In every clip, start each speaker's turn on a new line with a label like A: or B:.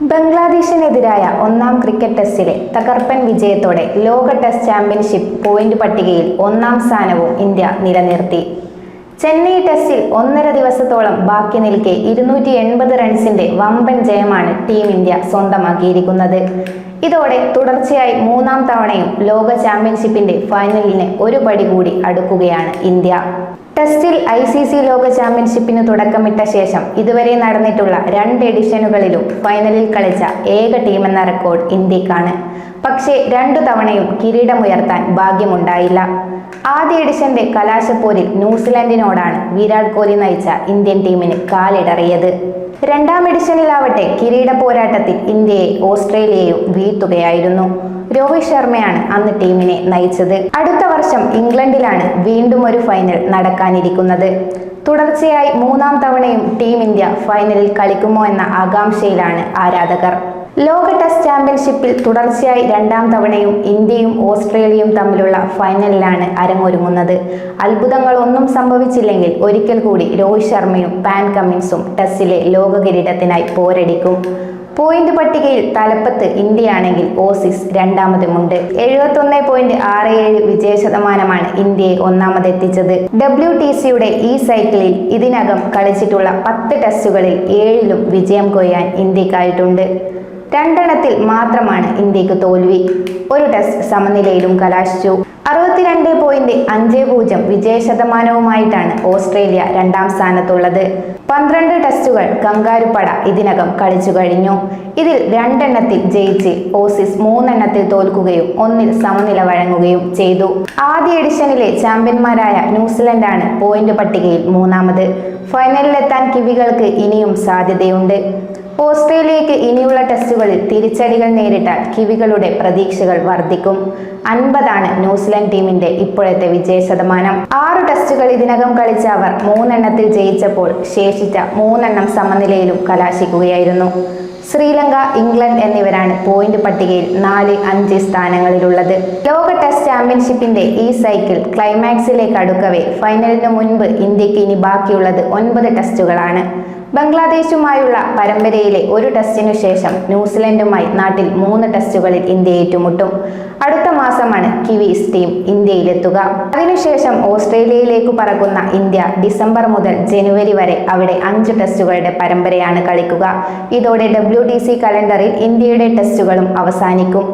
A: ബംഗ്ലാദേശിനെതിരായ ഒന്നാം ക്രിക്കറ്റ് ടെസ്റ്റിലെ തകർപ്പൻ വിജയത്തോടെ ലോക ടെസ്റ്റ് ചാമ്പ്യൻഷിപ്പ് പോയിന്റ് പട്ടികയിൽ ഒന്നാം സ്ഥാനവും ഇന്ത്യ നിലനിർത്തി. ചെന്നൈ ടെസ്റ്റിൽ ഒന്നര ദിവസത്തോളം ബാക്കി നിൽക്കെ ഇരുന്നൂറ്റി എൺപത് റൺസിന്റെ വമ്പൻ ജയമാണ് ടീം ഇന്ത്യ സ്വന്തമാക്കിയിരിക്കുന്നത്. ഇതോടെ തുടർച്ചയായി മൂന്നാം തവണയും ലോക ചാമ്പ്യൻഷിപ്പിന്റെ ഫൈനലിന് ഒരു പടി കൂടി അടുക്കുകയാണ് ഇന്ത്യ. ടെസ്റ്റിൽ ഐ സി സി ലോക ചാമ്പ്യൻഷിപ്പിന് തുടക്കമിട്ട ശേഷം ഇതുവരെ നടന്നിട്ടുള്ള രണ്ട് എഡിഷനുകളിലും ഫൈനലിൽ കളിച്ച ഏക ടീമെന്ന റെക്കോർഡ് ഇന്ത്യക്കാണ്. പക്ഷേ രണ്ടു തവണയും കിരീടമുയർത്താൻ ഭാഗ്യമുണ്ടായില്ല. ആദ്യ എഡിഷന്റെ കലാശപ്പോരിൽ ന്യൂസിലൻഡിനോടാണ് വിരാട് കോഹ്ലി നയിച്ച ഇന്ത്യൻ ടീമിന് കാലിടറിയത്. രണ്ടാം എഡിഷനിലാവട്ടെ കിരീട പോരാട്ടത്തിൽ ഇന്ത്യയെ ഓസ്ട്രേലിയയും വീഴ്ത്തുകയായിരുന്നു. രോഹിത് ശർമ്മയാണ് അന്ന് ടീമിനെ നയിച്ചത്. അടുത്ത വർഷം ഇംഗ്ലണ്ടിലാണ് വീണ്ടും ഒരു ഫൈനൽ നടക്കാനിരിക്കുന്നത് തുടർച്ചയായി മൂന്നാം തവണയും ടീം ഇന്ത്യ ഫൈനലിൽ കളിക്കുമോ എന്ന ആകാംക്ഷയിലാണ് ആരാധകർ. ലോക ടെസ്റ്റ് ചാമ്പ്യൻഷിപ്പിൽ തുടർച്ചയായി രണ്ടാം തവണയും ഇന്ത്യയും ഓസ്ട്രേലിയയും തമ്മിലുള്ള ഫൈനലിലാണ് അരങ്ങൊരുങ്ങുന്നത്. അത്ഭുതങ്ങളൊന്നും സംഭവിച്ചില്ലെങ്കിൽ ഒരിക്കൽ കൂടി രോഹിത് ശർമ്മയും പാൻ കമ്മിൻസും ടെസ്റ്റിലെ ലോക കിരീടത്തിനായി പോരടിക്കും. പോയിന്റ് പട്ടികയിൽ തലപ്പത്ത് ഇന്ത്യയാണെങ്കിൽ ഓസീസ് രണ്ടാമതുമുണ്ട്. എഴുപത്തൊന്ന് പോയിന്റ് ആറ് ഏഴ് വിജയ ശതമാനമാണ് ഇന്ത്യയെ ഒന്നാമതെത്തിച്ചത്. ഡബ്ല്യു ടി സിയുടെ ഈ സൈക്കിളിൽ ഇതിനകം കളിച്ചിട്ടുള്ള പത്ത് ടെസ്റ്റുകളിൽ ഏഴിലും വിജയം കൊയ്യാൻ ഇന്ത്യക്കായിട്ടുണ്ട്. രണ്ടെണ്ണത്തിൽ മാത്രമാണ് ഇന്ത്യയ്ക്ക് തോൽവി. ഒരു ടെസ്റ്റ് സമനിലയിലും കലാശിച്ചു. അറുപത്തിരണ്ട് പോയിന്റ് അഞ്ച് പൂജ്യം വിജയ ശതമാനവുമായിട്ടാണ് ഓസ്ട്രേലിയ രണ്ടാം സ്ഥാനത്തുള്ളത്. പന്ത്രണ്ട് ടെസ്റ്റുകൾ കങ്കാരുപ്പട ഇതിനകം കളിച്ചു കഴിഞ്ഞു. ഇതിൽ രണ്ടെണ്ണത്തിൽ ജയിച്ച് ഓസിസ് മൂന്നെണ്ണത്തിൽ തോൽക്കുകയും ഒന്നിൽ സമനില വഴങ്ങുകയും ചെയ്തു. ആദ്യ എഡിഷനിലെ ചാമ്പ്യന്മാരായ ന്യൂസിലൻഡാണ് പോയിന്റ് പട്ടികയിൽ മൂന്നാമത്. ഫൈനലിലെത്താൻ കിവികൾക്ക് ഇനിയും സാധ്യതയുണ്ട്. ഓസ്ട്രേലിയക്ക് ഇനിയുള്ള ടെസ്റ്റുകളിൽ തിരിച്ചടികൾ നേരിട്ടാൽ കിവികളുടെ പ്രതീക്ഷകൾ വർദ്ധിക്കും. അൻപതാണ് ന്യൂസിലാൻഡ് ടീമിന്റെ ഇപ്പോഴത്തെ വിജയ ശതമാനം. ആറ് ടെസ്റ്റുകൾ ഇതിനകം കളിച്ച അവർ മൂന്നെണ്ണത്തിൽ ജയിച്ചപ്പോൾ ശേഷിച്ച മൂന്നെണ്ണം സമനിലയിലും കലാശിക്കുകയായിരുന്നു. ശ്രീലങ്ക ഇംഗ്ലണ്ട് എന്നിവരാണ് പോയിന്റ് പട്ടികയിൽ നാല് അഞ്ച് സ്ഥാനങ്ങളിലുള്ളത്. ലോക ടെസ്റ്റ് ചാമ്പ്യൻഷിപ്പിന്റെ ഈ സൈക്കിൾ ക്ലൈമാക്സിലേക്ക് അടുക്കവേ. ഫൈനലിന് മുൻപ് ഇന്ത്യയ്ക്ക് ഇനി ബാക്കിയുള്ളത് ഒൻപത് ടെസ്റ്റുകളാണ്. ബംഗ്ലാദേശുമായുള്ള പരമ്പരയിലെ ഒരു ടെസ്റ്റിനു ശേഷം ന്യൂസിലൻഡുമായി നാട്ടിൽ മൂന്ന് ടെസ്റ്റുകളിൽ ഇന്ത്യ ഏറ്റുമുട്ടും. അടുത്ത മാസമാണ് കിവീസ് ടീം ഇന്ത്യയിലെത്തുക. അതിനുശേഷം ഓസ്ട്രേലിയയിലേക്ക് പറക്കുന്ന ഇന്ത്യ ഡിസംബർ മുതൽ ജനുവരി വരെ അവിടെ അഞ്ച് ടെസ്റ്റുകളുടെ പരമ്പരയാണ് കളിക്കുക. ഇതോടെ ഡബ്ല്യു ഡി സി കലണ്ടറിൽ ഇന്ത്യയുടെ ടെസ്റ്റുകളും അവസാനിക്കും.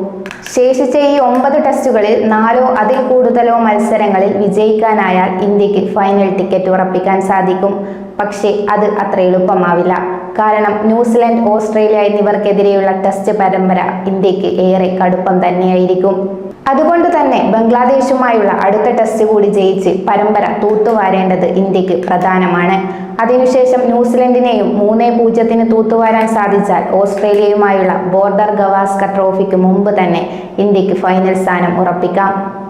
A: ശേഷിച്ച ഈ ഒമ്പത് ടെസ്റ്റുകളിൽ നാലോ അതിൽ കൂടുതലോ മത്സരങ്ങളിൽ വിജയിക്കാനായാൽ ഇന്ത്യയ്ക്ക് ഫൈനൽ ടിക്കറ്റ് ഉറപ്പിക്കാൻ സാധിക്കും. പക്ഷേ അത് അത്ര എളുപ്പമാവില്ല. കാരണം ന്യൂസിലൻഡ് ഓസ്ട്രേലിയ എന്നിവർക്കെതിരെയുള്ള ടെസ്റ്റ് പരമ്പര ഇന്ത്യയ്ക്ക് ഏറെ കടുപ്പം തന്നെയായിരിക്കും. അതുകൊണ്ട് തന്നെ ബംഗ്ലാദേശുമായുള്ള അടുത്ത ടെസ്റ്റ് കൂടി ജയിച്ച് പരമ്പര തൂത്തുവാരേണ്ടത് ഇന്ത്യയ്ക്ക് പ്രധാനമാണ്. അതിനുശേഷം ന്യൂസിലൻഡിനെയും മൂന്നേ പൂജ്യത്തിന് തൂത്തുവാരാൻ സാധിച്ചാൽ ഓസ്ട്രേലിയയുമായുള്ള ബോർഡർ ഗവാസ്കർ ട്രോഫിക്ക് മുമ്പ് തന്നെ ഇന്ത്യയ്ക്ക് ഫൈനൽ സ്ഥാനം ഉറപ്പിക്കാം.